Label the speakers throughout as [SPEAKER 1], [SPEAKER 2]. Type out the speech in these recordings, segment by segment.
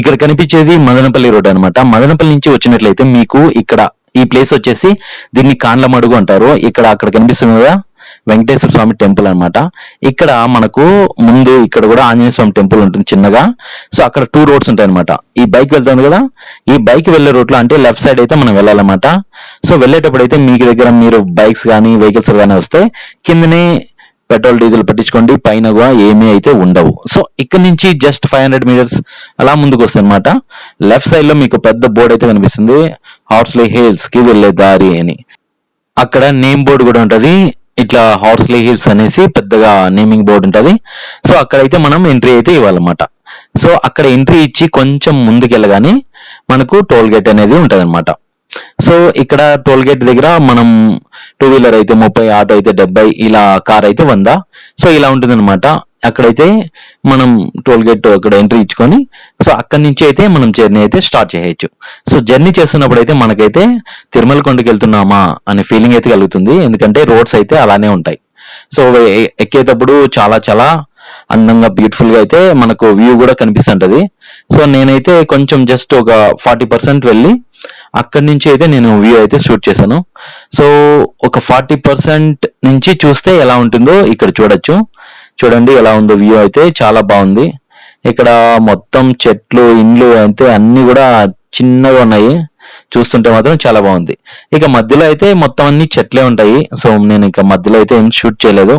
[SPEAKER 1] ఇక్కడ కనిపించేది మదనపల్లి రోడ్ అన్నమాట. మదనపల్లి నుంచి వచ్చినట్లయితే మీకు ఇక్కడ ఈ ప్లేస్ వచ్చేసి దీన్ని కాండ్లమడుగు అంటారు. ఇక్కడ అక్కడ కనిపిస్తుంది కదా వెంకటేశ్వర స్వామి టెంపుల్ అన్నమాట. ఇక్కడ మనకు ముందు ఇక్కడ కూడా ఆంజనేయ స్వామి టెంపుల్ ఉంటుంది చిన్నగా. సో అక్కడ టూ రోడ్స్ ఉంటాయి అనమాట ఈ బైక్ వెళ్తుంది కదా ఈ బైక్ వెళ్ళే రోడ్లో అంటే లెఫ్ట్ సైడ్ అయితే మనం వెళ్ళాలన్నమాట. సో వెళ్ళేటప్పుడు అయితే మీకు దగ్గర మీరు బైక్స్ కానీ వెహికల్స్ కానీ వస్తే కిందనే పెట్రోల్ డీజిల్ పట్టించుకోండి పైన కూడా ఏమీ అయితే ఉండవు. సో ఇక్కడ నుంచి జస్ట్ ఫైవ్ హండ్రెడ్ మీటర్స్ అలా ముందుకు వస్తుంది అనమాట లెఫ్ట్ సైడ్లో మీకు పెద్ద బోర్డు అయితే కనిపిస్తుంది. హార్స్లీ హిల్స్కి వెళ్ళే దారి అని. అక్కడ నేమ్ బోర్డు కూడా ఉంటుంది. ఇట్లా హార్స్లీ హిల్స్ అనేసి పెద్దగా నేమింగ్ బోర్డు ఉంటుంది. సో అక్కడైతే మనం ఎంట్రీ అయితే ఇవ్వాలన్నమాట. సో అక్కడ ఎంట్రీ ఇచ్చి కొంచెం ముందుకెళ్ళగానే మనకు టోల్ గేట్ అనేది ఉంటది సో ఇక్కడ టోల్ గేట్ దగ్గర మనం టూ వీలర్ అయితే ముప్పై ఆటో అయితే డెబ్బై ఇలా కార్ అయితే వంద. సో ఇలా ఉంటుంది అక్కడైతే మనం టోల్ గేట్ అక్కడ ఎంట్రీ ఇచ్చుకొని సో అక్కడి నుంచి అయితే మనం జర్నీ అయితే స్టార్ట్ చేయొచ్చు. సో జర్నీ చేస్తున్నప్పుడు అయితే మనకైతే తిరుమల కొండకి వెళ్తున్నామా అనే ఫీలింగ్ అయితే కలుగుతుంది. ఎందుకంటే రోడ్స్ అయితే అలానే ఉంటాయి. సో ఎక్కేటప్పుడు చాలా చాలా అందంగా బ్యూటిఫుల్గా అయితే మనకు వ్యూ కూడా కనిపిస్తుంటది. సో నేనైతే కొంచెం జస్ట్ ఒక ఫార్టీ పర్సెంట్ వెళ్ళి అక్కడి నుంచి అయితే నేను వ్యూ అయితే షూట్ చేశాను. సో ఒక ఫార్టీ పర్సెంట్ నుంచి చూస్తే ఎలా ఉంటుందో ఇక్కడ చూడొచ్చు. చూడండి ఎలా ఉందో వ్యూ అయితే చాలా బాగుంది. ఇక్కడ మొత్తం చెట్లు ఇండ్లు అయితే అన్ని కూడా చిన్నగా ఉన్నాయి. చూస్తుంటే మాత్రం చాలా బాగుంది. ఇక మధ్యలో అయితే మొత్తం అన్ని చెట్లే ఉంటాయి. సో నేను ఇక మధ్యలో అయితే ఏం షూట్ చేయలేదు.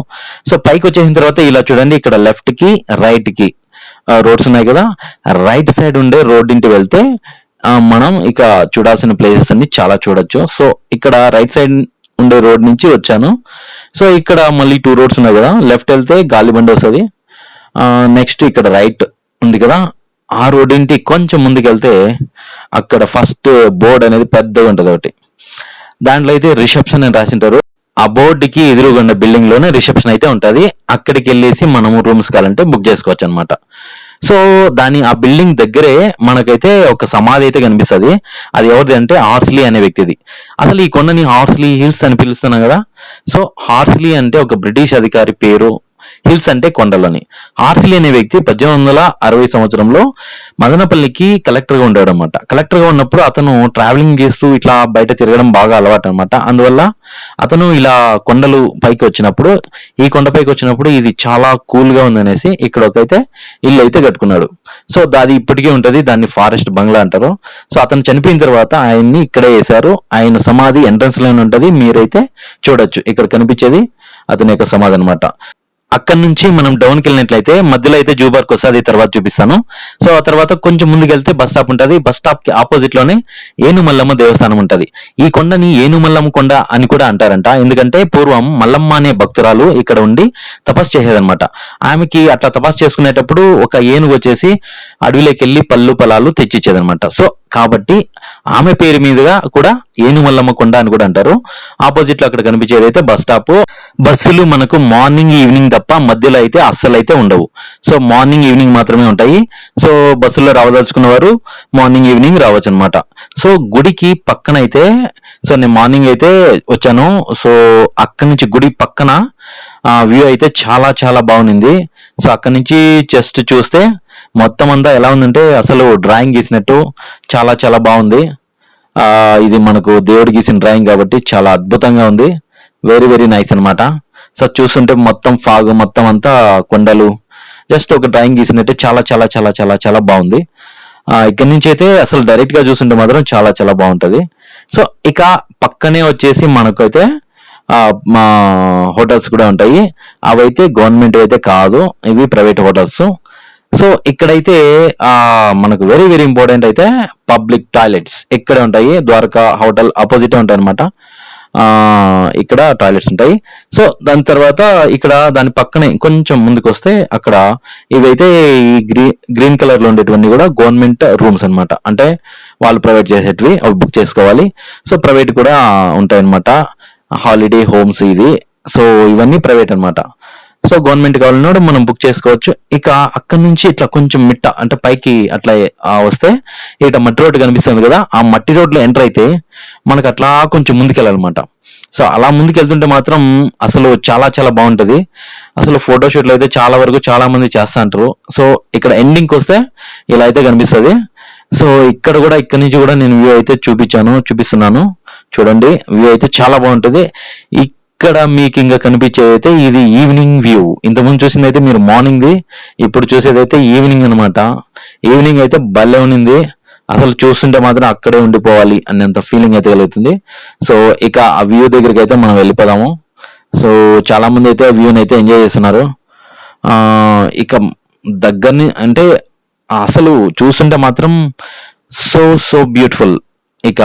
[SPEAKER 1] సో పైకి వచ్చేసిన తర్వాత ఇలా చూడండి ఇక్కడ లెఫ్ట్కి రైట్కి రోడ్స్ ఉన్నాయి కదా. రైట్ సైడ్ ఉండే రోడ్ ఇంటి వెళ్తే మనం ఇక చూడాల్సిన ప్లేసెస్ అన్ని చాలా చూడొచ్చు. సో ఇక్కడ రైట్ సైడ్ ఉండే రోడ్ నుంచి వచ్చాను. సో ఇక్కడ మళ్ళీ టూ రోడ్స్ ఉన్నాయి కదా. లెఫ్ట్ వెళ్తే గాలిబండి వస్తుంది. నెక్స్ట్ ఇక్కడ రైట్ ఉంది కదా. ఆ రోడ్ ఇంటి కొంచెం ముందుకెళ్తే అక్కడ ఫస్ట్ బోర్డ్ అనేది పెద్దగా ఉంటుంది ఒకటి. దాంట్లో అయితే రిసెప్షన్ అని రాసింటారు. ఆ బోర్డుకి ఎదురుగున్న బిల్డింగ్లోనే రిసెప్షన్ అయితే ఉంటుంది. అక్కడికి వెళ్ళేసి మనము రూమ్స్ కావాలంటే బుక్ చేసుకోవచ్చు అనమాట సో దాని ఆ బిల్డింగ్ దగ్గరే మనకైతే ఒక సమాధి అయితే కనిపిస్తది. అది ఎవరిది అంటే హార్స్లీ అనే వ్యక్తిది. అసలు ఈ కొండని హార్స్లీ హిల్స్ అని పిలుస్తున్నాం కదా. సో హార్స్లీ అంటే ఒక బ్రిటిష్ అధికారి పేరు హిల్స్ అంటే కొండలని. ఆర్సిలి అనే వ్యక్తి పద్దెనిమిది వందల అరవై సంవత్సరంలో మదనపల్లికి కలెక్టర్గా ఉండడం అనమాట కలెక్టర్గా ఉన్నప్పుడు అతను ట్రావెలింగ్ చేస్తూ ఇట్లా బయట తిరగడం బాగా అలవాటు అనమాట అందువల్ల అతను ఇలా కొండలు పైకి వచ్చినప్పుడు ఈ కొండ పైకి వచ్చినప్పుడు ఇది చాలా కూల్గా ఉందనేసి ఇక్కడ ఒకైతే ఇల్లు అయితే కట్టుకున్నాడు. సో అది ఇప్పటికే ఉంటది దాన్ని ఫారెస్ట్ బంగ్లా అంటారు. సో అతను చనిపోయిన తర్వాత ఆయన్ని ఇక్కడే వేశారు. ఆయన సమాధి ఎంట్రన్స్లోనే ఉంటది. మీరైతే చూడొచ్చు. ఇక్కడ కనిపించేది అతని యొక్క సమాధి అనమాట అక్కడి నుంచి మనం డౌన్కి వెళ్ళినట్లయితే మధ్యలో అయితే జూ పార్క్ వస్తుంది తర్వాత చూపిస్తాను. సో ఆ తర్వాత కొంచెం ముందుకు వెళ్తే బస్ స్టాప్ ఉంటుంది. బస్ స్టాప్కి ఆపోజిట్లోనే ఏనుమల్లమ్మ దేవస్థానం ఉంటుంది. ఈ కొండని ఏనుమల్లమ్మ కొండ అని కూడా అంటారంట. ఎందుకంటే పూర్వం మల్లమ్మ అనే భక్తురాలు ఇక్కడ ఉండి తపస్సు చేసేదన్నమాట. ఆమెకి అట్లా తపస్సు చేసుకునేటప్పుడు ఒక ఏనుగు వచ్చేసి అడవిలోకి వెళ్ళి పళ్ళు పొలాలు తెచ్చిచ్చేదనమాట సో కాబట్టి ఆమె పేరు మీదుగా కూడా ఏనుమల్లమ్మ కొండ అని కూడా అంటారు. ఆపోజిట్లో అక్కడ కనిపించేది అయితే బస్ స్టాప్. బస్సులు మనకు మార్నింగ్ ఈవినింగ్ తప్ప మధ్యలో అయితే అస్సలు అయితే ఉండవు. సో మార్నింగ్ ఈవినింగ్ మాత్రమే ఉంటాయి. సో బస్సులో రావదలుచుకున్న వారు మార్నింగ్ ఈవినింగ్ రావచ్చు అనమాట సో గుడికి పక్కన అయితే సో నేను మార్నింగ్ అయితే వచ్చాను. సో అక్కడి నుంచి గుడి పక్కన వ్యూ అయితే చాలా చాలా బాగుంది. సో అక్కడి నుంచి జస్ట్ చూస్తే మొత్తం అంతా ఎలా ఉందంటే అసలు డ్రాయింగ్ గీసినట్టు చాలా చాలా బాగుంది. ఇది మనకు దేవుడు గీసిన డ్రాయింగ్ కాబట్టి చాలా అద్భుతంగా ఉంది. వెరీ వెరీ నైస్ అనమాట సో చూస్తుంటే మొత్తం ఫాగ్ మొత్తం అంతా కొండలు జస్ట్ ఒక డ్రాయింగ్ గీసినట్టే చాలా చాలా చాలా చాలా చాలా బాగుంది. ఇక్కడి నుంచి అయితే అసలు డైరెక్ట్గా చూస్తుంటే మాత్రం చాలా చాలా బాగుంటది. సో ఇక పక్కనే వచ్చేసి మనకైతే మా హోటల్స్ కూడా ఉంటాయి. అవైతే గవర్నమెంట్ అయితే కాదు ఇవి ప్రైవేట్ హోటల్స్. సో ఇక్కడైతే ఆ మనకు వెరీ వెరీ ఇంపార్టెంట్ అయితే పబ్లిక్ టాయిలెట్స్ ఇక్కడే ఉంటాయి ద్వారకా హోటల్ ఆపోజిట్ ఉంటాయి అనమాట ఇక్కడ టాయిలెట్స్ ఉంటాయి. సో దాని తర్వాత ఇక్కడ దాని పక్కనే కొంచెం ముందుకు వస్తే అక్కడ ఇవైతే ఈ గ్రీన్ గ్రీన్ కలర్లో ఉండేటివన్నీ కూడా గవర్నమెంట్ రూమ్స్ అనమాట అంటే వాళ్ళు ప్రొవైడ్ చేసేటివి అవి బుక్ చేసుకోవాలి. సో ప్రైవేట్ కూడా ఉంటాయి అనమాట హాలిడే హోమ్స్ ఇది సో ఇవన్నీ ప్రైవేట్ అనమాట సో గవర్నమెంట్ కావాలన్నాడు మనం బుక్ చేసుకోవచ్చు. ఇక అక్కడి నుంచి ఇట్లా కొంచెం మిట్ట అంటే పైకి అట్లా వస్తే ఇట మట్టి రోడ్డు కనిపిస్తుంది కదా ఆ మట్టి రోడ్లో ఎంటర్ అయితే మనకు అట్లా కొంచెం ముందుకెళ్ళాలన్నమాట. సో అలా ముందుకెళ్తుంటే మాత్రం అసలు చాలా చాలా బాగుంటది. అసలు ఫోటోషూట్లు అయితే చాలా వరకు చాలా మంది చేస్తా అంటారు సో ఇక్కడ ఎండింగ్కి వస్తే ఇలా అయితే కనిపిస్తుంది. సో ఇక్కడ కూడా ఇక్కడ నుంచి కూడా నేను వ్యూ అయితే చూపించాను చూపిస్తున్నాను. చూడండి వ్యూ అయితే చాలా బాగుంటుంది. ఇక్కడ మీకు ఇంకా కనిపించేది అయితే ఇది ఈవినింగ్ వ్యూ ఇంతకుముందు చూసింది అయితే మీరు మార్నింగ్ది ఇప్పుడు చూసేది అయితే ఈవినింగ్ అనమాట ఈవినింగ్ అయితే భలే ఉన్నింది. అసలు చూస్తుంటే మాత్రం అక్కడే ఉండిపోవాలి అనేంత ఫీలింగ్ అయితే కలుగుతుంది. సో ఇక ఆ వ్యూ దగ్గరికి అయితే మనం వెళ్ళిపోదాము. సో చాలా మంది అయితే వ్యూని అయితే ఎంజాయ్ చేస్తున్నారు. ఇక దగ్గరని అంటే అసలు చూస్తుంటే మాత్రం సో సో బ్యూటిఫుల్ ఇక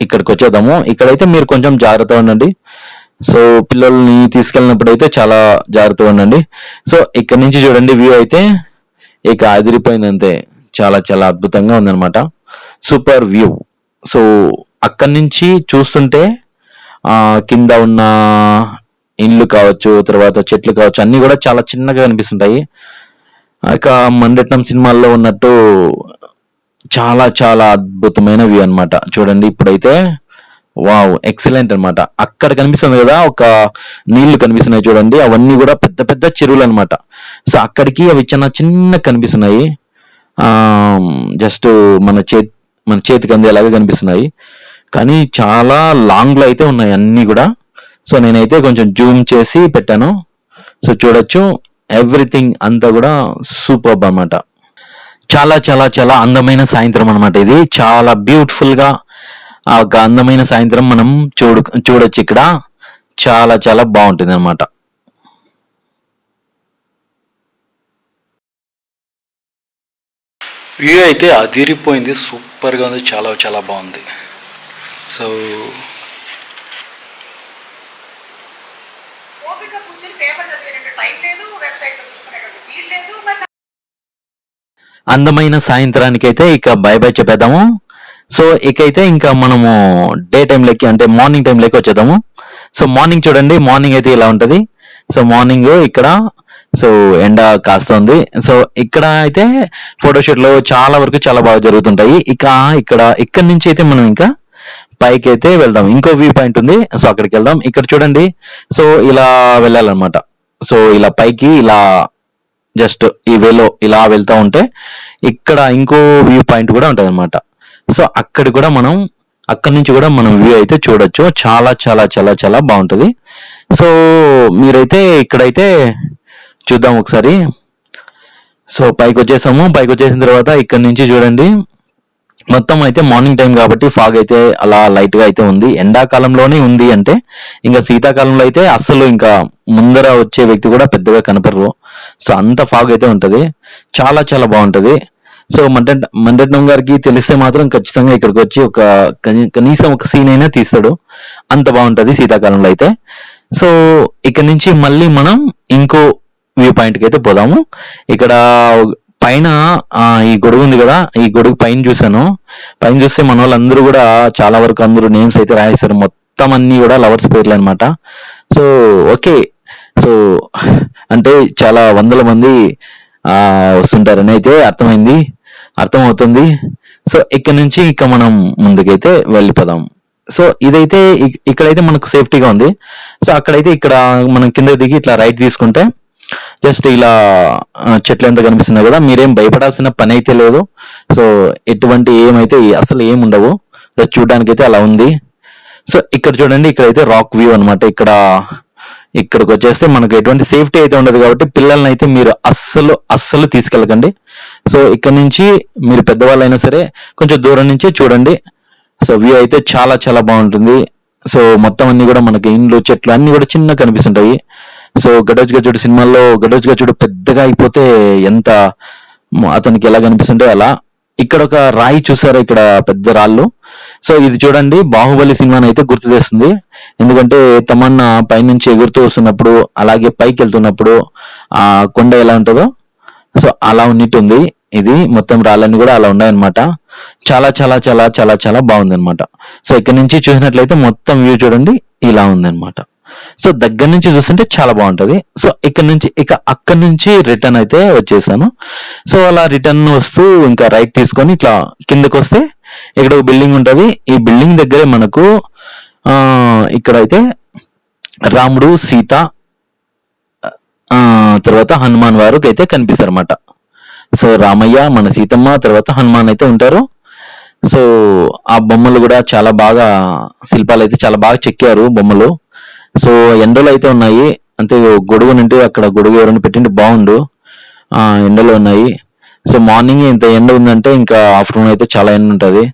[SPEAKER 1] ఇక్కడికి వచ్చేద్దాము. ఇక్కడైతే మీరు కొంచెం జాగ్రత్తగా ఉండండి. సో పిల్లల్ని తీసుకెళ్ళినప్పుడు అయితే చాలా జాగ్రత్తగా ఉండండి. సో ఇక్కడ నుంచి చూడండి వ్యూ అయితే ఇక అదిరిపోయిందంతే. చాలా చాలా అద్భుతంగా ఉందన్నమాట. Super view. సో అక్కడి నుంచి చూస్తుంటే కింద ఉన్న ఇండ్లు కావచ్చు తర్వాత చెట్లు కావచ్చు అన్ని కూడా చాలా చిన్నగా కనిపిస్తుంటాయి. ఇక మండటం సినిమాల్లో ఉన్నట్టు చాలా చాలా అద్భుతమైన వ్యూ అనమాట చూడండి ఇప్పుడైతే వావ్ ఎక్సలెంట్ అన్నమాట. అక్కడ కనిపిస్తుంది కదా ఒక నీళ్ళు కనిపిస్తున్నాయి చూడండి. అవన్నీ కూడా పెద్ద పెద్ద చెరువులు అనమాట సో అక్కడికి అవి చిన్న చిన్న కనిపిస్తున్నాయి. ఆ జస్ట్ మన చేతి మన చేతికి అందేలాగా కనిపిస్తున్నాయి. కానీ చాలా లాంగ్లో అయితే ఉన్నాయి అన్ని కూడా. సో నేనైతే కొంచెం జూమ్ చేసి పెట్టాను. సో చూడొచ్చు. ఎవ్రీథింగ్ అంతా కూడా సూపర్బ్ అన్నమాట. చాలా చాలా చాలా అందమైన సాయంత్రం అనమాట ఇది. చాలా బ్యూటిఫుల్గా ఆ ఒక అందమైన సాయంత్రం మనం చూడు చూడొచ్చు ఇక్కడ. చాలా చాలా బాగుంటుంది అనమాట
[SPEAKER 2] వ్యూ అయితే అదిరిపోయింది. సూపర్గా ఉంది. చాలా చాలా బాగుంది. సో
[SPEAKER 3] ఓపిక కూర్చొని పేపర్ చదివేటట్టు టైం లేదు. వెబ్సైట్లో చూసుకునేటట్టు వీలు లేదు. మరి
[SPEAKER 1] అందమైన సాయంత్రానికి అయితే ఇక బై బై చెప్పేద్దాము. సో ఇకైతే ఇంకా మనము డే టైంలోకి అంటే మార్నింగ్ టైంలోకి వచ్చేద్దాము. సో మార్నింగ్ చూడండి మార్నింగ్ అయితే ఇలా ఉంటుంది. సో మార్నింగ్ ఇక్కడ సో ఎండ కాస్తుంది. సో ఇక్కడ అయితే ఫోటోషూట్లో చాలా వరకు చాలా బాగా జరుగుతుంటాయి. ఇక ఇక్కడ ఇక్కడ నుంచి అయితే మనం ఇంకా పైకి అయితే వెళ్దాం. ఇంకో వ్యూ పాయింట్ ఉంది సో అక్కడికి వెళ్దాం. ఇక్కడ చూడండి సో ఇలా వెళ్ళాలన్నమాట. సో ఇలా పైకి ఇలా జస్ట్ ఈ వేలో ఇలా వెళ్తా ఉంటే ఇక్కడ ఇంకో వ్యూ పాయింట్ కూడా ఉంటుంది అనమాట సో అక్కడ కూడా మనం అక్కడి నుంచి కూడా మనం వ్యూ అయితే చూడొచ్చు. చాలా చాలా చాలా చాలా బాగుంటుంది. సో మీరైతే ఇక్కడైతే చూద్దాం ఒకసారి. సో పైకి వచ్చేసాము పైకి వచ్చేసిన తర్వాత ఇక్కడ నుంచి చూడండి. మొత్తం అయితే మార్నింగ్ టైం కాబట్టి ఫాగ్ అయితే అలా లైట్గా అయితే ఉంది. ఎండాకాలంలోనే ఉంది అంటే ఇంకా శీతాకాలంలో అయితే అస్సలు ఇంకా ముందర వచ్చే వ్యక్తి కూడా పెద్దగా కనపడరు. సో అంత ఫాగ్ అయితే ఉంటది. చాలా చాలా బాగుంటది. సో మండ మండటం గారికి తెలిస్తే మాత్రం ఖచ్చితంగా ఇక్కడికి వచ్చి ఒక కనీసం ఒక సీన్ అయినా తీస్తాడు. అంత బాగుంటది శీతాకాలంలో అయితే. సో ఇక్కడ నుంచి మళ్ళీ మనం ఇంకో వ్యూ పాయింట్కి అయితే పోదాము. ఇక్కడ పైన ఈ గొడుగు ఉంది కదా ఈ గొడుగు పైన చూసాను పైన చూస్తే మన వాళ్ళందరూ కూడా చాలా వరకు అందరూ నేమ్స్ అయితే రాయేస్తారు మొత్తం అన్ని కూడా లవర్స్ పేర్లు అనమాట సో ఓకే. సో అంటే చాలా వందల మంది ఆ వస్తుంటారని అయితే అర్థమైంది. అర్థమవుతుంది? సో ఇక్కడ నుంచి ఇక మనం ముందుకైతే వెళ్ళిపోదాం. సో ఇదైతే ఇక్కడైతే మనకు సేఫ్టీగా ఉంది. సో అక్కడైతే ఇక్కడ మనం కింద దిగి ఇట్లా రైట్ తీసుకుంటే జస్ట్ ఇలా చెట్లు ఎంత కనిపిస్తున్నాయి కదా మీరేం భయపడాల్సిన పని అయితే లేదు. సో ఎటువంటి ఏమైతే అసలు ఏమి ఉండవు. జస్ట్ చూడడానికి అయితే అలా ఉంది. సో ఇక్కడ చూడండి ఇక్కడైతే రాక్ వ్యూ అనమాట ఇక్కడ ఇక్కడికి వచ్చేస్తే మనకు ఎటువంటి సేఫ్టీ అయితే ఉండదు కాబట్టి పిల్లల్ని అయితే మీరు అస్సలు అస్సలు తీసుకెళ్ళకండి. సో ఇక్కడ నుంచి మీరు పెద్దవాళ్ళు అయినా సరే కొంచెం దూరం నుంచే చూడండి. సో వ్యూ అయితే చాలా చాలా బాగుంటుంది. సో మొత్తం అన్ని కూడా మనకి ఇండ్లు చెట్లు అన్ని కూడా చిన్న కనిపిస్తుంటాయి. సో గడోజ్ గజుడు సినిమాల్లో గడోజ్ గజుడు పెద్దగా అయిపోతే ఎంత అతనికి ఎలా కనిపిస్తుంటే అలా. ఇక్కడ ఒక రాయి చూసారా ఇక్కడ పెద్ద రాళ్ళు? సో ఇది చూడండి బాహుబలి సినిమాని అయితే గుర్తు చేస్తుంది. ఎందుకంటే తమన్నా పైనుంచి ఎగురుతూ వస్తున్నప్పుడు అలాగే పైకి వెళ్తున్నప్పుడు ఆ కొండ ఎలా ఉంటుందో సో అలా ఉన్నట్టుంది. ఇది మొత్తం రాళ్ళని కూడా అలా ఉన్నాయన్నమాట. చాలా చాలా చాలా చాలా చాలా బాగుంది అనమాట సో ఇక్కడ నుంచి చూసినట్లయితే మొత్తం వ్యూ చూడండి ఇలా ఉందన్నమాట. సో దగ్గర నుంచి చూస్తుంటే చాలా బాగుంటది. సో ఇక్కడ నుంచి ఇక అక్కడి నుంచి రిటర్న్ అయితే వచ్చేసాను. సో అలా రిటర్న్ వస్తూ ఇంకా రైట్ తీసుకొని ఇట్లా కిందకు వస్తే ఇక్కడ ఒక బిల్డింగ్ ఉంటది. ఈ బిల్డింగ్ దగ్గరే మనకు ఆ ఇక్కడైతే రాముడు సీత ఆ తర్వాత హనుమాన్ వారికి అయితే కనిపిస్తారు అనమాట సో రామయ్య మన సీతమ్మ తర్వాత హనుమాన్ అయితే ఉంటారు. సో ఆ బొమ్మలు కూడా చాలా బాగా శిల్పాలు అయితే చాలా బాగా చెక్కారు బొమ్మలు. సో ఎండలు అయితే ఉన్నాయి. అంతే గొడుగు నుండి అక్కడ గొడుగు ఎవరైనా పెట్టింటే బాగుండు. ఆ ఎండలు ఉన్నాయి. సో మార్నింగ్ ఇంత ఎండ ఉందంటే ఇంకా ఆఫ్టర్నూన్ అయితే చాలా ఎండ ఉంటుంది.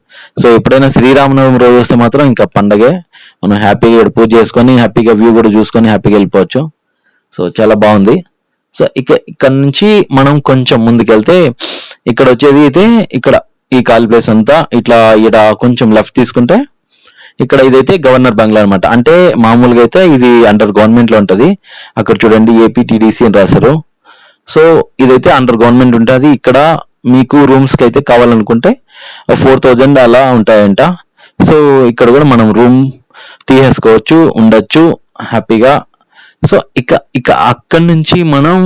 [SPEAKER 1] సో ఎప్పుడైనా శ్రీరామనవమి రోజు వస్తే మాత్రం ఇంకా పండగే. మనం హ్యాపీగా పూజ చేసుకొని హ్యాపీగా వ్యూ కూడా చూసుకొని హ్యాపీగా వెళ్ళిపోవచ్చు. సో చాలా బాగుంది. సో ఇక ఇక్కడ నుంచి మనం కొంచెం ముందుకెళ్తే ఇక్కడ వచ్చేది అయితే ఇక్కడ ఈ ఖాళీ ప్లేస్ అంతా ఇట్లా ఇక్కడ కొంచెం లెఫ్ట్ తీసుకుంటే ఇక్కడ ఇదైతే గవర్నర్ బంగ్లా అన్నమాట. అంటే మామూలుగా అయితే ఇది అండర్ గవర్నమెంట్లో ఉంటది. అక్కడ చూడండి ఏపీటీడీసీ అని రాశారు. సో ఇదైతే అండర్ గవర్నమెంట్ ఉంటుంది. ఇక్కడ మీకు రూమ్స్కి అయితే కావాలనుకుంటే ఫోర్ థౌజండ్ అలా ఉంటాయంట. సో ఇక్కడ కూడా మనం రూమ్ తీసేసుకోవచ్చు ఉండొచ్చు హ్యాపీగా సో ఇక ఇక అక్కడి నుంచి మనం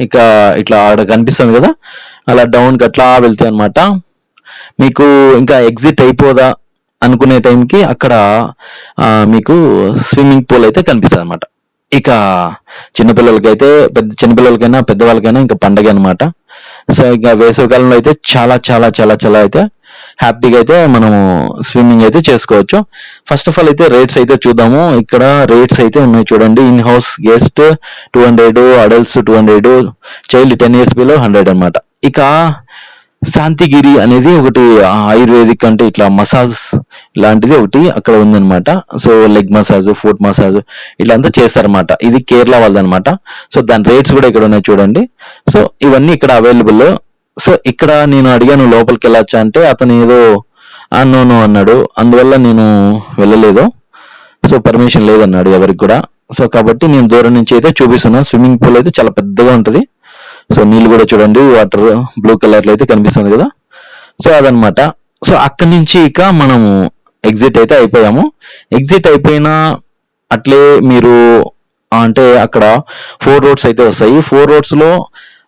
[SPEAKER 1] ఇక ఇట్లా ఆడ కనిపిస్తుంది కదా అలా డౌన్ అట్లా వెళ్తాయి అనమాట మీకు ఇంకా ఎగ్జిట్ అయిపోదా అనుకునే టైంకి అక్కడ మీకు స్విమ్మింగ్ పూల్ అయితే కనిపిస్తుంది అనమాట ఇక చిన్నపిల్లలకైతే పెద్ద చిన్నపిల్లలకైనా పెద్దవాళ్ళకైనా ఇంకా పండగ అనమాట సో ఇంకా వేసవికాలంలో అయితే చాలా చాలా చాలా చాలా అయితే హ్యాపీగా అయితే మనము స్విమ్మింగ్ అయితే చేసుకోవచ్చు. ఫస్ట్ ఆఫ్ ఆల్ అయితే రేట్స్ అయితే చూద్దాము. ఇక్కడ రేట్స్ అయితే ఉన్నాయి చూడండి. In house guest two hundred adults two hundred child ten years below hundred అనమాట ఇక శాంతిగిరి అనేది ఒకటి ఆయుర్వేదిక్ అంటే ఇట్లా మసాజ్ లాంటిది ఒకటి అక్కడ ఉందన్నమాట. So leg massage foot massage ఇట్లా అంతా చేస్తారన్నమాట. ఇది కేరళ వాళ్ళదనమాట సో దాని రేట్స్ కూడా ఇక్కడ ఉన్నాయి చూడండి. సో ఇవన్నీ ఇక్కడ అవైలబుల్ సో ఇక్కడ నేను అడిగాను లోపలికి వెళ్ళొచ్చా అంటే అతను ఏదో అన్నోను అన్నాడు. అందువల్ల నేను వెళ్ళలేదు. సో పర్మిషన్ లేదన్నాడు ఎవరికి కూడా. సో కాబట్టి నేను దూరం నుంచి అయితే చూపిస్తున్నాను స్విమ్మింగ్ పూల్ అయితే చాలా పెద్దగా ఉంటుంది. సో నీళ్ళు కూడా చూడండి వాటర్ బ్లూ కలర్లో అయితే కనిపిస్తుంది కదా. సో అదనమాట సో అక్కడి నుంచి ఇక మనము ఎగ్జిట్ అయితే అయిపోయాము. ఎగ్జిట్ అయిపోయిన అట్లే మీరు అంటే అక్కడ ఫోర్ రోడ్స్ అయితే వస్తాయి. ఫోర్ రోడ్స్లో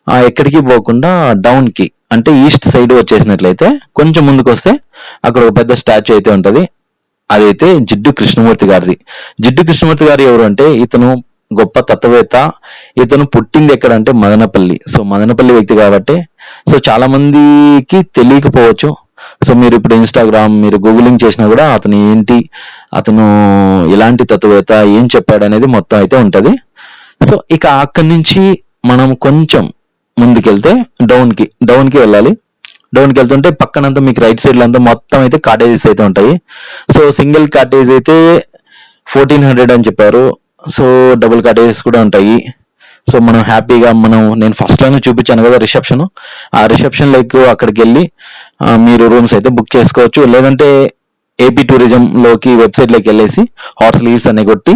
[SPEAKER 1] ఆ, ఎక్కడికి పోకుండా డౌన్కి అంటే ఈస్ట్ సైడ్ వచ్చేసినట్లయితే కొంచెం ముందుకు వస్తే అక్కడ ఒక పెద్ద స్టాచ్యూ అయితే ఉంటది. అదైతే జిడ్డు కృష్ణమూర్తి గారిది. జిడ్డు కృష్ణమూర్తి గారు ఎవరు అంటే ఇతను గొప్ప తత్వవేత్త ఇతను పుట్టింది ఎక్కడ అంటే మదనపల్లి. సో మదనపల్లి వ్యక్తి కాబట్టి సో చాలా మందికి తెలియకపోవచ్చు. సో మీరు ఇప్పుడు ఇన్స్టాగ్రామ్ మీరు గూగులింగ్ చేసినా కూడా అతను ఏంటి అతను ఎలాంటి తత్వవేత్త ఏం చెప్పాడు అనేది మొత్తం అయితే ఉంటది. సో ఇక అక్కడి నుంచి మనం కొంచెం ముందుకెళ్తే డౌన్కి డౌన్కి వెళ్ళాలి. డౌన్కి వెళ్తుంటే పక్కనంతా మీకు రైట్ సైడ్ అంతా మొత్తం అయితే కాటేజెస్ అయితే ఉంటాయి. సో సింగిల్ కాటేజ్ అయితే ఫోర్టీన్ హండ్రెడ్ అని చెప్పారు. సో డబుల్ కాటేజెస్ కూడా ఉంటాయి. సో మనం హ్యాపీగా మనం నేను ఫస్ట్లోనే చూపించాను కదా రిసెప్షన్ ఆ రిసెప్షన్ లైక్ అక్కడికి వెళ్ళి మీరు రూమ్స్ అయితే బుక్ చేసుకోవచ్చు. లేదంటే ఏపీ టూరిజం లోకి వెబ్సైట్లోకి వెళ్ళేసి హార్స్ లీవ్స్ అనే కొట్టి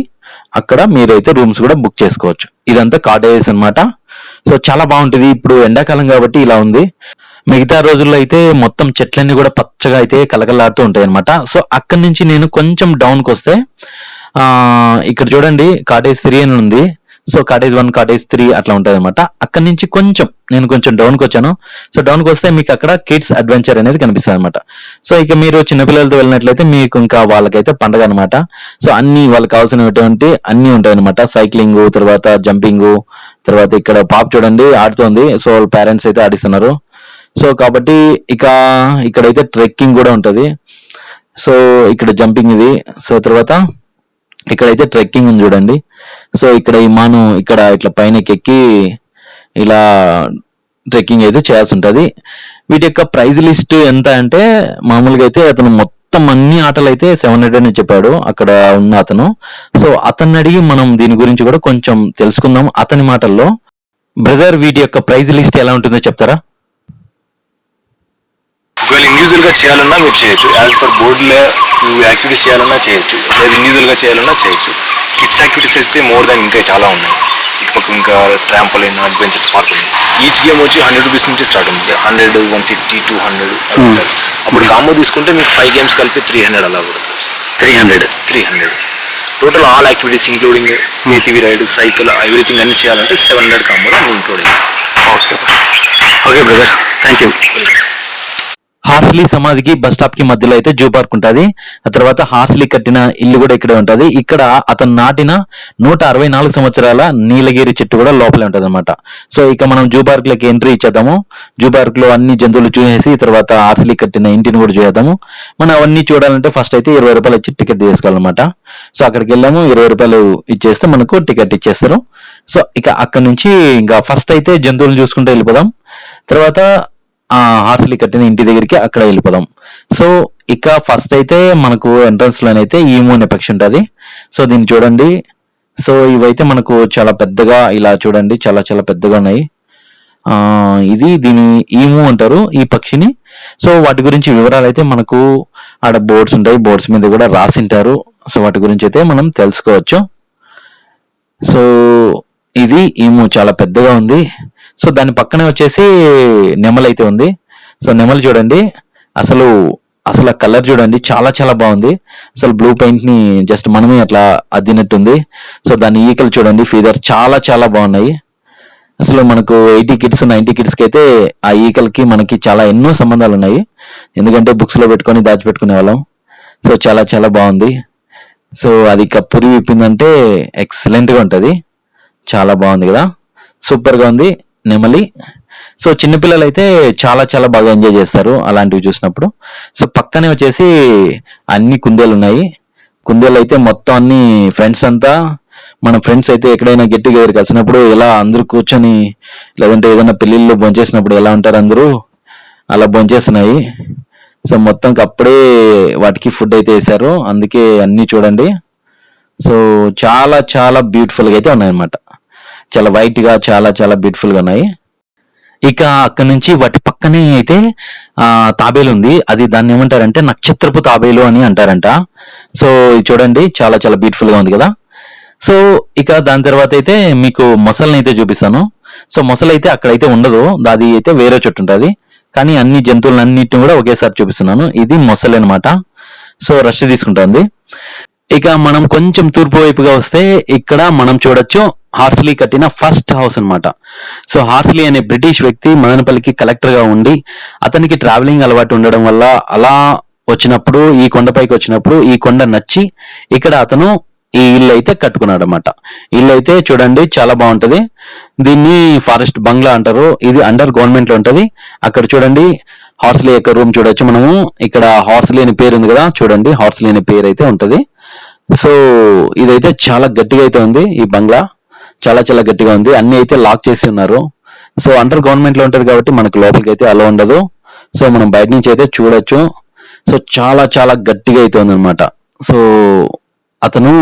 [SPEAKER 1] అక్కడ మీరైతే రూమ్స్ కూడా బుక్ చేసుకోవచ్చు. ఇదంతా కాటేజెస్ అనమాట సో చాలా బాగుంటుంది. ఇప్పుడు ఎండాకాలం కాబట్టి ఇలా ఉంది. మిగతా రోజుల్లో అయితే మొత్తం చెట్లన్నీ కూడా పచ్చగా అయితే కలకలాడుతూ ఉంటాయి అనమాట సో అక్కడి నుంచి నేను కొంచెం డౌన్కి వస్తే ఇక్కడ చూడండి కాటేజ్ త్రీ అని ఉంది. So cottage one cottage three అట్లా ఉంటుంది అనమాట అక్కడి నుంచి కొంచెం నేను కొంచెం డౌన్కి వచ్చాను. సో డౌన్కి వస్తే మీకు అక్కడ కిడ్స్ అడ్వెంచర్ అనేది కనిపిస్తుంది అనమాట సో ఇక మీరు చిన్నపిల్లలతో వెళ్ళినట్లయితే మీకు ఇంకా వాళ్ళకైతే పండగ అనమాట సో అన్ని వాళ్ళకి కావాల్సినటువంటి అన్ని ఉంటాయి అనమాట సైక్లింగ్ తర్వాత జంపింగ్ తర్వాత ఇక్కడ పాప చూడండి ఆడుతోంది. సో వాళ్ళ పేరెంట్స్ అయితే ఆడిస్తున్నారు. సో కాబట్టి ఇక ఇక్కడైతే ట్రెక్కింగ్ కూడా ఉంటుంది. సో ఇక్కడ జంపింగ్ ఇది. సో తర్వాత ఇక్కడైతే ట్రెక్కింగ్ ఉంది చూడండి. సో ఇక్కడ ఈ మాను ఇక్కడ ఇట్లా పైన ఎక్కి ఇలా ట్రెక్కింగ్ అయితే చేయాల్సి ఉంటుంది. వీటి యొక్క ప్రైజ్ లిస్ట్ ఎంత అంటే మామూలుగా అయితే అతను మొత్తం మొత్తం అన్ని ఆటలు అయితే సెవెన్ హండ్రెడ్ అని చెప్పాడు అక్కడ ఉన్న అతను. సో అతన్ని అడిగి మనం దీని గురించి కూడా కొంచెం తెలుసుకుందాం. అతని మాటల్లో బ్రదర్ వీటి యొక్క ప్రైజ్ లిస్ట్ ఎలా ఉంటుందో చెప్తారా?
[SPEAKER 4] ఒకవేళ ఇండివిజువల్గా చేయాలన్నా మీరు చేయొచ్చు. యాజ్ పర్ బోర్డులో యాక్టివిటీస్ చేయాలన్నా చేయొచ్చు. లేదా ఇండివిజువల్గా చేయాలన్నా చేయొచ్చు. కిడ్స్ యాక్టివిటీస్ అయితే మోర్ దాన్ ఇంకా చాలా ఉన్నాయి. ఇటుపక్క ఇంకా ట్రాంపోలిన్ అడ్వెంచర్స్ పార్క్ ఉంది ఈచ్ గేమ్ వచ్చి హండ్రెడ్ రూపీస్ నుంచి స్టార్ట్ ఉంది hundred one fifty two hundred అప్పుడు కాంబో తీసుకుంటే మీకు ఫైవ్ గేమ్స్ కలిపి త్రీ హండ్రెడ్ అలా పడుతుంది. Three hundred three hundred total all activities including ATV ride cycle everything అన్ని చేయాలంటే సెవెన్ హండ్రెడ్ కాంబోలో నేను ఇంక్లూడ్ చేస్తాను okay okay brother thank you
[SPEAKER 1] Horsley సమాధికి బస్ స్టాప్కి మధ్యలో అయితే జూ పార్క్ ఉంటుంది. ఆ తర్వాత హార్స్లీ కట్టిన ఇల్లు కూడా ఇక్కడే ఉంటుంది. ఇక్కడ అతను నాటిన నూట అరవై నాలుగు సంవత్సరాల నీలగిరి చెట్టు కూడా లోపలే ఉంటుంది అనమాట సో ఇక మనం జూ పార్క్లోకి ఎంట్రీ ఇచ్చేద్దాము. జూ పార్క్లో అన్ని జంతువులు చూసేసి తర్వాత హార్స్లీ కట్టిన ఇంటిని కూడా చేద్దాము మనం అవన్నీ చూడాలంటే ఫస్ట్ అయితే ఇరవై రూపాయలు ఇచ్చి టికెట్ తీసుకోవాలన్నమాట. సో అక్కడికి వెళ్ళాము. ఇరవై రూపాయలు ఇచ్చేస్తే మనకు టికెట్ ఇచ్చేస్తారు. సో ఇక అక్కడ నుంచి ఇంకా ఫస్ట్ అయితే జంతువులు చూసుకుంటూ వెళ్ళిపోదాం. తర్వాత ఆ కట్టిన ఇంటి దగ్గరికి అక్కడ వెళ్ళిపోదాం. సో ఇక ఫస్ట్ అయితే మనకు ఎంట్రన్స్ లోనైతే ఈము అనే పక్షి ఉంటుంది. సో దీన్ని చూడండి. సో ఇవైతే మనకు చాలా పెద్దగా ఇలా చూడండి. చాలా చాలా పెద్దగా ఉన్నాయి. ఆ ఇది దీని ఈము అంటారు ఈ పక్షిని. సో వాటి గురించి వివరాలు అయితే మనకు ఆడ బోర్డ్స్ ఉంటాయి. బోర్డ్స్ మీద కూడా రాసింటారు సో వాటి గురించి అయితే మనం తెలుసుకోవచ్చు. సో ఇది ఈము చాలా పెద్దగా ఉంది. సో దాని పక్కనే వచ్చేసి నెమలి అయితే ఉంది. సో నెమలి చూడండి. అసలు అసలు ఆ కలర్ చూడండి. చాలా చాలా బాగుంది. అసలు బ్లూ పెయింట్ని జస్ట్ మనమే అట్లా అద్దినట్టుంది. సో దాని ఈకలు చూడండి. ఫీదర్స్ చాలా చాలా బాగున్నాయి. అసలు మనకు ఎయిటీ కిడ్స్ నైన్టీ కిడ్స్కి అయితే ఆ ఈకలకి మనకి చాలా ఎన్నో సంబంధాలు ఉన్నాయి. ఎందుకంటే బుక్స్లో పెట్టుకొని దాచిపెట్టుకునే వాళ్ళం. సో చాలా చాలా బాగుంది. సో అది కప్పురి విప్పిందంటే ఎక్సలెంట్గా ఉంటది. చాలా బాగుంది కదా. సూపర్గా ఉంది. నెమలి. సో చిన్నపిల్లలు అయితే చాలా చాలా బాగా ఎంజాయ్ చేస్తారు అలాంటివి చూసినప్పుడు. సో పక్కనే వచ్చేసి అన్ని కుందేలు ఉన్నాయి. కుందేలు అయితే మొత్తం అన్ని ఫ్రెండ్స్ అంతా. మన ఫ్రెండ్స్ అయితే ఎక్కడైనా గెట్ టుగెదర్ కలిసినప్పుడు ఎలా అందరూ కూర్చొని లేదంటే ఏదైనా పెళ్ళిళ్ళు భోంచేసినప్పుడు ఎలా ఉంటారు అందరూ? అలా భోంచేస్తున్నాయి. సో మొత్తం అప్పుడే వాటికి ఫుడ్ అయితే వేశారు. అందుకే అన్ని చూడండి. సో చాలా చాలా బ్యూటిఫుల్గా అయితే ఉన్నాయన్నమాట. చాలా వైట్గా చాలా చాలా బ్యూటిఫుల్గా ఉన్నాయి. ఇక అక్కడ నుంచి వాటి పక్కనే అయితే ఆ తాబేలు ఉంది. అది దాన్ని ఏమంటారంటే నక్షత్రపు తాబేలు అని అంటారంట. సో ఇది చూడండి చాలా చాలా బ్యూటిఫుల్గా ఉంది కదా. సో ఇక దాని తర్వాత అయితే మీకు మొసల్ని అయితే చూపిస్తాను. సో మొసలు అయితే అక్కడైతే ఉండదు. అది అయితే వేరే చోటు ఉంటుంది. కానీ అన్ని జంతువులన్నిటిని కూడా ఒకేసారి చూపిస్తున్నాను. ఇది మొసలి అనమాట సో రష్ తీసుకుంటుంది ఇక మనం కొంచెం తూర్పు వైపుగా వస్తే ఇక్కడ మనం చూడొచ్చు హార్స్లీ కట్టిన ఫస్ట్ హౌస్ అన్నమాట. సో హార్స్లీ అనే బ్రిటిష్ వ్యక్తి మదనపల్లికి కలెక్టర్గా ఉండి అతనికి ట్రావెలింగ్ అలవాటు ఉండడం వల్ల అలా వచ్చినప్పుడు ఈ కొండపైకి వచ్చినప్పుడు ఈ కొండ నచ్చి ఇక్కడ అతను ఈ ఇల్లు అయితే కట్టుకున్నాడు అనమాట ఇల్లు అయితే చూడండి చాలా బాగుంటది. దీన్ని ఫారెస్ట్ బంగ్లా అంటారు. ఇది అండర్ గవర్నమెంట్లో ఉంటది. అక్కడ చూడండి హార్స్లీ యొక్క రూమ్ చూడొచ్చు మనము. ఇక్కడ హార్స్లీ అనే పేరు ఉంది కదా చూడండి హార్స్లీ అనే పేరు అయితే ఉంటది. సో ఇదైతే చాలా గట్టిగా అయితే ఉంది ఈ బంగ్లా. చాలా చాలా గట్టిగా ఉంది. అన్ని అయితే లాక్ చేసి ఉన్నారు. సో అండర్ గవర్నమెంట్లో ఉంటుంది కాబట్టి మనకు లోపలికి అయితే అలా ఉండదు. సో మనం బయట నుంచి అయితే చూడొచ్చు. సో చాలా చాలా గట్టిగా అయితే ఉంది సో అతను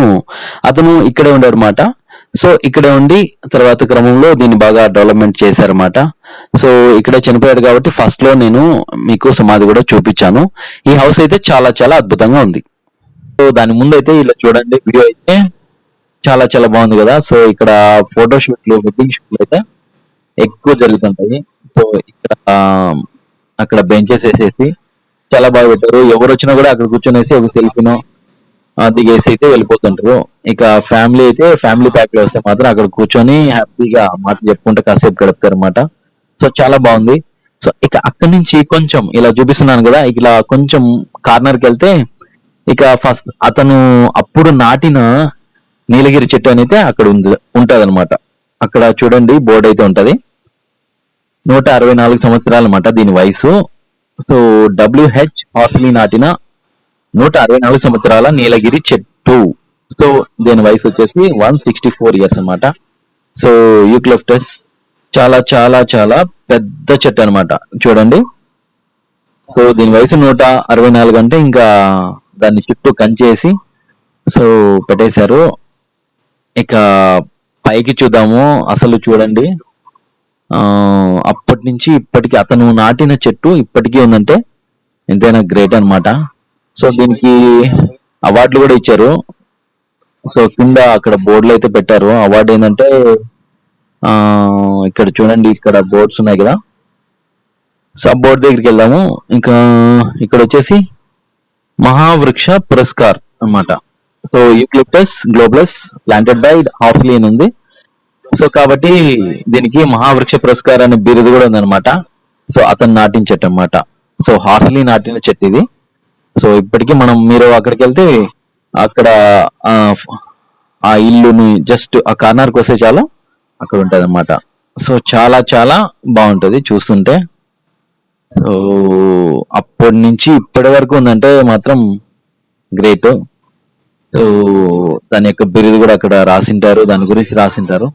[SPEAKER 1] అతను ఇక్కడే ఉండారన్నమాట సో ఇక్కడే ఉండి తర్వాత క్రమంలో దీన్ని బాగా డెవలప్మెంట్ చేశారన్నమాట. సో ఇక్కడే చనిపోయాడు కాబట్టి ఫస్ట్లో నేను మీకు సమాధి కూడా చూపించాను. ఈ హౌస్ అయితే చాలా చాలా అద్భుతంగా ఉంది. దాని ముందు అయితే ఇలా చూడండి వీడియో అయితే చాలా చాలా బాగుంది కదా. సో ఇక్కడ ఫోటో షూట్లు వెడ్డింగ్ షూట్లు అయితే ఎక్కువ జరుగుతుంటాయి. సో ఇక్కడ అక్కడ బెంచెస్ వేసేసి చాలా బాగా పెట్టారు. ఎవరు వచ్చినా కూడా అక్కడ కూర్చొనేసి ఒక సెల్ఫీను దిగేసి అయితే వెళ్ళిపోతుంటారు. ఇక ఫ్యామిలీ అయితే ఫ్యామిలీ ప్యాక్లో వస్తే మాత్రం అక్కడ కూర్చొని హ్యాపీగా మాటలు చెప్పుకుంటే కాసేపు గడుపుతారు అనమాట సో చాలా బాగుంది. సో ఇక అక్కడి నుంచి కొంచెం ఇలా చూపిస్తున్నాను కదా ఇలా కొంచెం కార్నర్కి వెళ్తే ఇక ఫస్ట్ అతను అప్పుడు నాటిన నీలగిరి చెట్టు అనేది అక్కడ ఉంది ఉంటది అనమాట అక్కడ చూడండి బోర్డు అయితే ఉంటది. నూట అరవై నాలుగు సంవత్సరాలు అనమాట దీని వయసు. సో డబ్ల్యూహెచ్ హార్స్లీ నాటిన నూట అరవై నాలుగు సంవత్సరాల నీలగిరి చెట్టు. సో దీని వయసు వచ్చేసి వన్ సిక్స్టీ ఫోర్ ఇయర్స్ అనమాట సో యూక్లెఫ్టస్ చాలా చాలా చాలా పెద్ద చెట్టు అనమాట చూడండి. సో దీని వయసు నూట అరవై నాలుగు అంటే ఇంకా దాన్ని చుట్టూ కంచేసి సో పెట్టేశారు. ఇక పైకి చూద్దాము. అసలు చూడండి. అప్పటి నుంచి ఇప్పటికి అతను నాటిన చెట్టు ఇప్పటికీ ఉందంటే ఎంతైనా గ్రేట్ అన్నమాట. సో దీనికి అవార్డులు కూడా ఇచ్చారు. సో కింద అక్కడ బోర్డులు అయితే పెట్టారు. అవార్డు ఏంటంటే ఇక్కడ చూడండి ఇక్కడ బోర్డ్స్ ఉన్నాయి కదా. సో బోర్డు దగ్గరికి వెళ్దాము. ఇంకా ఇక్కడ వచ్చేసి మహావృక్ష పురస్కార్ అన్నమాట. So eucalyptus globulus planted by హాఫ్లీ అని ఉంది. సో కాబట్టి దీనికి మహావృక్ష పురస్కార్ అనే బిరుదు కూడా ఉందన్నమాట. సో అతను నాటిన చెట్టు అన్నమాట. సో హార్స్లీ నాటిన చెట్టు ఇది. సో ఇప్పటికీ మనం మీరు అక్కడికి వెళ్తే అక్కడ ఆ, ఇల్లుని జస్ట్ ఆ కార్నర్కి వస్తే చాలు అక్కడ ఉంటుంది అనమాట సో చాలా చాలా బాగుంటుంది చూస్తుంటే. సో అప్పటి నుంచి ఇప్పటి వరకు ఉందంటే మాత్రం గ్రేట్ సో దాని యొక్క బిరుదు కూడా అక్కడ రాసింటారు దాని గురించి రాసింటారు.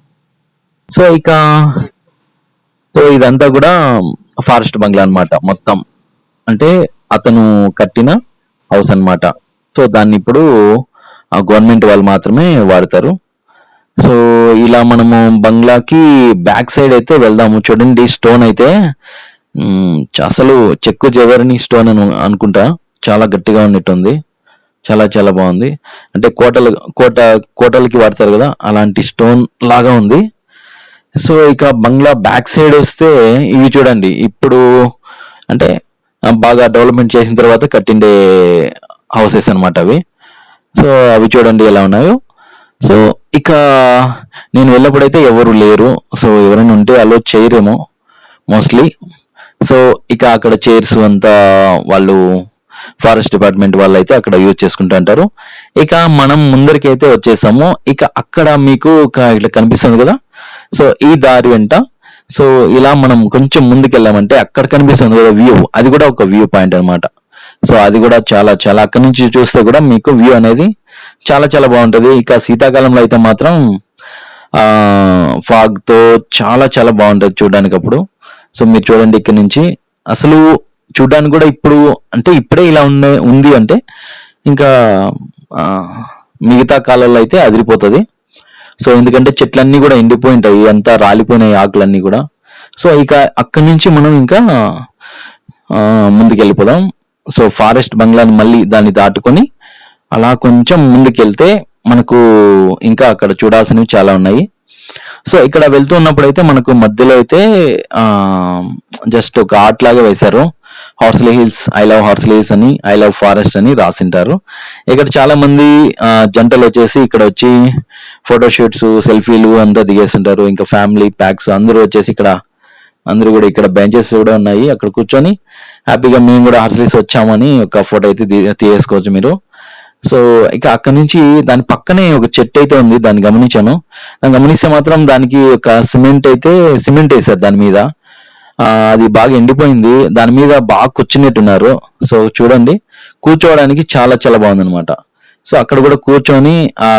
[SPEAKER 1] సో ఇక సో ఇదంతా కూడా ఫారెస్ట్ బంగ్లా అన్నమాట మొత్తం. అంటే అతను కట్టిన హౌస్ అన్నమాట. సో దాన్ని ఇప్పుడు గవర్నమెంట్ వాళ్ళు మాత్రమే వాడతారు. సో ఇలా మనము బంగ్లాకి బ్యాక్ సైడ్ అయితే వెళ్దాము. చూడండి స్టోన్ అయితే అసలు చెక్కు జవరిని స్టోన్ అని అనుకుంటా. చాలా గట్టిగా ఉన్నట్టుంది. చాలా చాలా బాగుంది. అంటే కోటలు కోట కోటలకి వాడతారు కదా అలాంటి స్టోన్ లాగా ఉంది. సో ఇక బంగ్లా బ్యాక్ సైడ్ వస్తే ఇవి చూడండి. ఇప్పుడు అంటే బాగా డెవలప్మెంట్ చేసిన తర్వాత కట్టిండే హౌసెస్ అనమాట అవి. సో అవి చూడండి ఎలా ఉన్నాయో. సో ఇక నేను వెళ్ళినప్పుడైతే ఎవరు లేరు. సో ఎవరైనా ఉంటే అలో చేయరేమో మోస్ట్లీ. సో ఇక అక్కడ చైర్స్ అంతా వాళ్ళు ఫారెస్ట్ డిపార్ట్మెంట్ వాళ్ళు అయితే అక్కడ యూజ్ చేసుకుంటూ ఉంటారు. ఇక మనం ముందరికైతే వచ్చేసాము. ఇక అక్కడ మీకు ఇట్లా కనిపిస్తుంది కదా? సో ఈ దారి వెంట. సో ఇలా మనం కొంచెం ముందుకు వెళ్ళామంటే అక్కడ కనిపిస్తుంది కదా వ్యూ అది కూడా ఒక వ్యూ పాయింట్ అన్నమాట. సో అది కూడా చాలా చాలా అక్కడి నుంచి చూస్తే కూడా మీకు వ్యూ అనేది చాలా చాలా బాగుంటుంది. ఇక శీతాకాలంలో అయితే మాత్రం ఆ ఫాగ్తో చాలా చాలా బాగుంటుంది చూడడానికి అప్పుడు సో మీరు చూడండి ఇక్కడ నుంచి. అసలు చూడడానికి కూడా ఇప్పుడు అంటే ఇప్పుడే ఇలా ఉన్న ఉంది అంటే ఇంకా మిగతా కాలంలో అయితే అదిరిపోతుంది. సో ఎందుకంటే చెట్లన్నీ కూడా ఎండిపోయి ఉంటాయి అంతా రాలిపోయినాయి ఆకులన్నీ కూడా. సో ఇక అక్కడి నుంచి మనం ఇంకా ముందుకెళ్ళిపోదాం. సో ఫారెస్ట్ బంగ్లాని మళ్ళీ దాన్ని దాటుకొని అలా కొంచెం ముందుకెళ్తే మనకు ఇంకా అక్కడ చూడాల్సినవి చాలా ఉన్నాయి. సో ఇక్కడ వెళ్తున్నప్పుడు అయితే మనకు మధ్యలో అయితే జస్ట్ ఒక ఆర్ట్ లాగా వేశారు. Horsley Hills I love Horsley Hills అని ఐ లవ్ ఫారెస్ట్ అని రాసింటారు. ఇక్కడ చాలా మంది జంటలు వచ్చేసి ఇక్కడ వచ్చి ఫోటోషూట్స్ సెల్ఫీలు అంతా దిగేస్తుంటారు. ఇంకా ఫ్యామిలీ ప్యాక్స్ అందరూ వచ్చేసి ఇక్కడ అందరూ కూడా ఇక్కడ బెంచెస్ కూడా ఉన్నాయి అక్కడ కూర్చొని. హ్యాపీగా మేము కూడా హార్స్లీస్ వచ్చామని ఒక ఫోటో అయితే తీ- తీయేసుకోవచ్చు మీరు. సో ఇక అక్కడ నుంచి దాని పక్కనే ఒక చెట్టు అయితే ఉంది దాన్ని గమనించాను. దాన్ని గమనిస్తే మాత్రం దానికి ఒక సిమెంట్ అయితే సిమెంట్ వేసారు దాని మీద. అది బాగా ఎండిపోయింది. దాని మీద బాగా కూర్చున్నట్టున్నారు సో చూడండి. కూర్చోవడానికి చాలా చాలా బాగుందనమాట సో అక్కడ కూడా కూర్చొని ఆ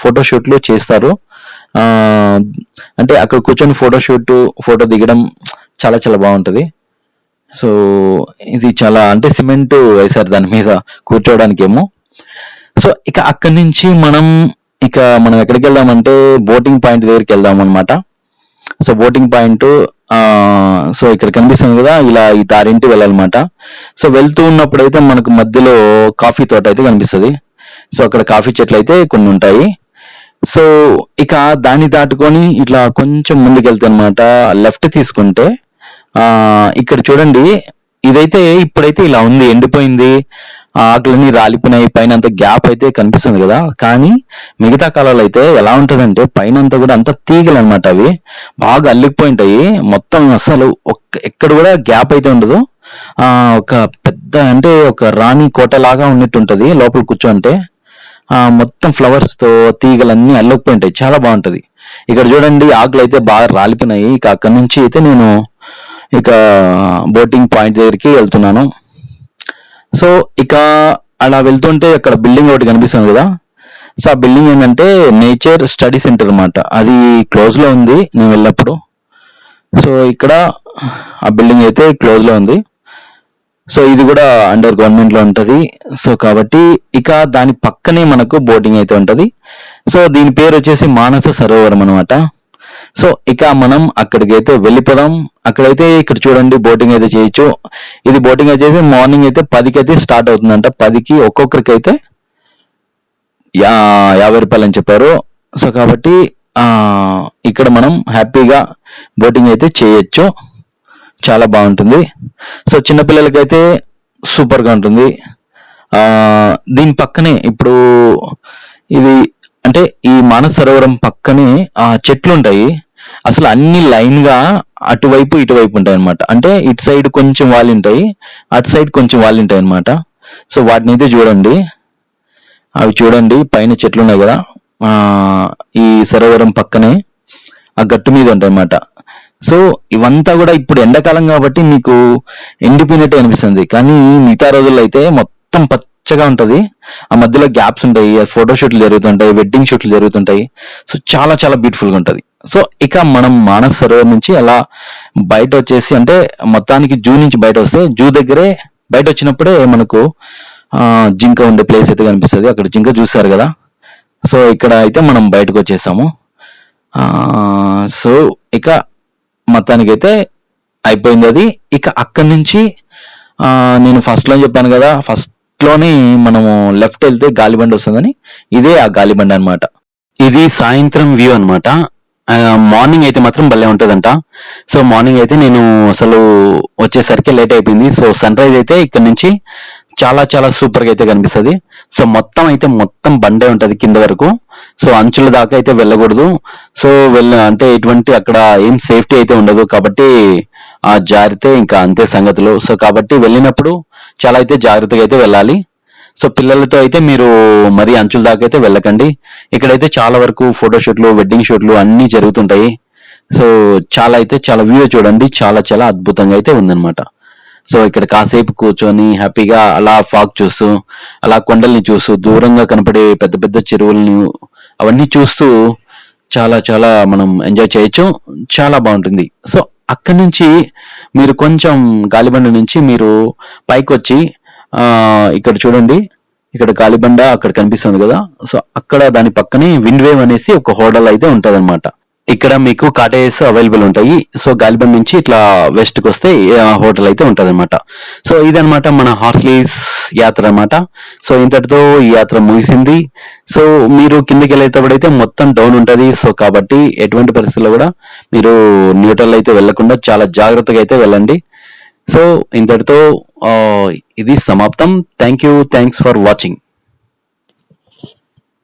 [SPEAKER 1] ఫోటోషూట్లు చేస్తారు. ఆ అంటే అక్కడ కూర్చొని ఫోటోషూట్ ఫోటో దిగడం చాలా చాలా బాగుంటుంది. సో ఇది చాలా అంటే సిమెంట్ వేశారు దాని మీద కూర్చోవడానికి ఏమో సో ఇక అక్కడి నుంచి మనం ఇక మనం ఎక్కడికి వెళ్దామంటే బోటింగ్ పాయింట్ దగ్గరికి వెళ్దాం అనమాట సో బోటింగ్ పాయింట్ ఆ సో ఇక్కడ కనిపిస్తుంది కదా ఇలా ఈ తారింటి వెళ్ళాలన్నమాట. సో వెళ్తూ ఉన్నప్పుడు అయితే మనకు మధ్యలో కాఫీ తోట అయితే కనిపిస్తుంది. సో అక్కడ కాఫీ చెట్లు అయితే కొన్ని ఉంటాయి. సో ఇక దాన్ని దాటుకొని ఇట్లా కొంచెం ముందుకెళ్తే అనమాట లెఫ్ట్ తీసుకుంటే ఆ ఇక్కడ చూడండి ఇదైతే ఇప్పుడైతే ఇలా ఉంది ఎండిపోయింది. ఆ ఆకులన్నీ రాలిపోయినాయి పైన అంత గ్యాప్ అయితే కనిపిస్తుంది కదా. కానీ మిగతా కాలాలు అయితే ఎలా ఉంటుందంటే పైన అంతా కూడా అంత తీగలు అనమాట అవి. బాగా అల్లికిపోయి ఉంటాయి మొత్తం అసలు ఒక్క ఎక్కడ కూడా గ్యాప్ అయితే ఉండదు. ఆ ఒక పెద్ద అంటే ఒక రాణి కోట లాగా ఉన్నట్టు ఉంటుంది లోపల కూర్చోంటే. ఆ మొత్తం ఫ్లవర్స్తో తీగలన్నీ అల్లుకుపోయి ఉంటాయి చాలా బాగుంటది. ఇక్కడ చూడండి ఆకులు అయితే బాగా రాలిపోయినాయి. ఇక అక్కడి నుంచి అయితే నేను ఇక బోటింగ్ పాయింట్ దగ్గరికి వెళ్తున్నాను. సో ఇక అలా వెళ్తుంటే అక్కడ బిల్డింగ్ ఒకటి కనిపిస్తుంది కదా. సో ఆ బిల్డింగ్ ఏంటంటే నేచర్ స్టడీ సెంటర్ అనమాట అది క్లోజ్లో ఉంది నేను వెళ్ళినప్పుడు. సో ఇక్కడ ఆ బిల్డింగ్ అయితే క్లోజ్లో ఉంది. సో ఇది కూడా అండర్ గవర్నమెంట్లో ఉంటది. సో కాబట్టి ఇక దాని పక్కనే మనకు బోటింగ్ అయితే ఉంటది. సో దీని పేరు వచ్చేసి మానస సరోవరం అనమాట సో ఇక మనం అక్కడికైతే వెళ్ళిపోదాం. అక్కడైతే ఇక్కడ చూడండి బోటింగ్ అయితే చేయొచ్చు. ఇది బోటింగ్ వచ్చేసి మార్నింగ్ అయితే పదికి అయితే స్టార్ట్ అవుతుందంట. పదికి ఒక్కొక్కరికి అయితే యా యాభై రూపాయలు అని చెప్పారు. సో కాబట్టి ఇక్కడ మనం హ్యాపీగా బోటింగ్ అయితే చేయొచ్చు. చాలా బాగుంటుంది. సో చిన్నపిల్లలకైతే సూపర్గా ఉంటుంది. దీని పక్కనే ఇప్పుడు ఇది అంటే ఈ మానసరోవరం పక్కనే ఆ చెట్లు ఉంటాయి అసలు అన్ని లైన్గా అటువైపు ఇటువైపు ఉంటాయి అనమాట అంటే ఇటు సైడ్ కొంచెం వాళ్ళు ఉంటాయి అటు సైడ్ కొంచెం వాళ్ళు ఉంటాయి అనమాట సో వాటిని అయితే చూడండి. అవి చూడండి పైన చెట్లు ఉన్నాయి కదా. ఈ సరోవరం పక్కనే ఆ గట్టు మీద ఉంటాయి అన్నమాట సో ఇవంతా కూడా ఇప్పుడు ఎండాకాలం కాబట్టి మీకు ఎండిపోయినట్టు అనిపిస్తుంది. కానీ మిగతా రోజుల్లో అయితే మొత్తం పచ్చగా ఉంటుంది. ఆ మధ్యలో గ్యాప్స్ ఉంటాయి ఫోటో షూట్లు జరుగుతుంటాయి వెడ్డింగ్ షూట్లు జరుగుతుంటాయి. సో చాలా చాలా బ్యూటిఫుల్గా ఉంటుంది. సో ఇక మనం మానస్ సరోవర్ నుంచి అలా బయట వచ్చేసి అంటే మొత్తానికి జూ నుంచి బయట వస్తే జూ దగ్గరే బయట వచ్చినప్పుడే మనకు జింక ఉండే ప్లేస్ అయితే కనిపిస్తుంది. అక్కడ జింక చూసారు కదా? సో ఇక్కడ అయితే మనం బయటకు వచ్చేసాము సో ఇక మొత్తానికైతే అయిపోయింది అది. ఇక అక్కడి నుంచి నేను ఫస్ట్లో చెప్పాను కదా ఫస్ట్లోనే మనము లెఫ్ట్ వెళ్తే గాలిబండి వస్తుందని ఇదే ఆ గాలిబండి అన్నమాట ఇది సాయంత్రం వ్యూ అనమాట మార్నింగ్ అయితే మాత్రం భలే ఉంటుందంట. సో మార్నింగ్ అయితే నేను అసలు వచ్చేసరికి లేట్ అయిపోయింది. సో సన్ రైజ్ అయితే ఇక్కడ నుంచి చాలా చాలా సూపర్గా అయితే కనిపిస్తుంది. సో మొత్తం అయితే మొత్తం బండే ఉంటుంది కింద వరకు. సో అంచుల దాకా అయితే వెళ్ళకూడదు. సో వెళ్ళ అంటే ఎటువంటి అక్కడ ఏం సేఫ్టీ అయితే ఉండదు. కాబట్టి ఆ జారితే ఇంకా అంతే సంగతులు. సో కాబట్టి వెళ్ళినప్పుడు చాలా అయితే జాగ్రత్తగా అయితే వెళ్ళాలి. సో పిల్లలతో అయితే మీరు మరి అంచుల దాకా అయితే వెళ్ళకండి. ఇక్కడైతే చాలా వరకు ఫోటోషూట్లు వెడ్డింగ్ షూట్లు అన్ని జరుగుతుంటాయి. సో చాలా అయితే చాలా వ్యూ చూడండి. చాలా చాలా అద్భుతంగా అయితే ఉందన్నమాట. సో ఇక్కడ కాసేపు కూర్చొని హ్యాపీగా అలా ఫాగ్ చూస్తూ అలా కొండల్ని చూస్తూ దూరంగా కనపడే పెద్ద పెద్ద చెరువులని అవన్నీ చూస్తూ చాలా చాలా మనం ఎంజాయ్ చేయొచ్చు. చాలా బాగుంటుంది. సో అక్కడి నుంచి మీరు కొంచెం గాలిబండ నుంచి మీరు పైకి వచ్చి ఇక్కడ చూడండి. ఇక్కడ గాలిబండ అక్కడ కనిపిస్తుంది కదా. సో అక్కడ దాని పక్కనే విండ్ వేవ్ అనేసి ఒక హోటల్ అయితే ఉంటది ఇక్కడ మీకు కాటేజెస్ అవైలబుల్ ఉంటాయి. సో గాలిబండ్ నుంచి ఇట్లా వెస్ట్కి వస్తే హోటల్ అయితే ఉంటది అనమాట సో ఇదనమాట మన హార్స్లీస్ యాత్ర అన్నమాట. సో ఇంతటితో ఈ యాత్ర ముగిసింది. సో మీరు కిందకి వెళ్ళేటప్పుడు అయితే మొత్తం డౌన్ ఉంటది. సో కాబట్టి ఎటువంటి పరిస్థితుల్లో కూడా మీరు న్యూట్రల్ అయితే వెళ్ళకుండా చాలా జాగ్రత్తగా అయితే వెళ్ళండి. సో ఇంతటితో uh, ఇది సమాప్తం. Thank you thanks for watching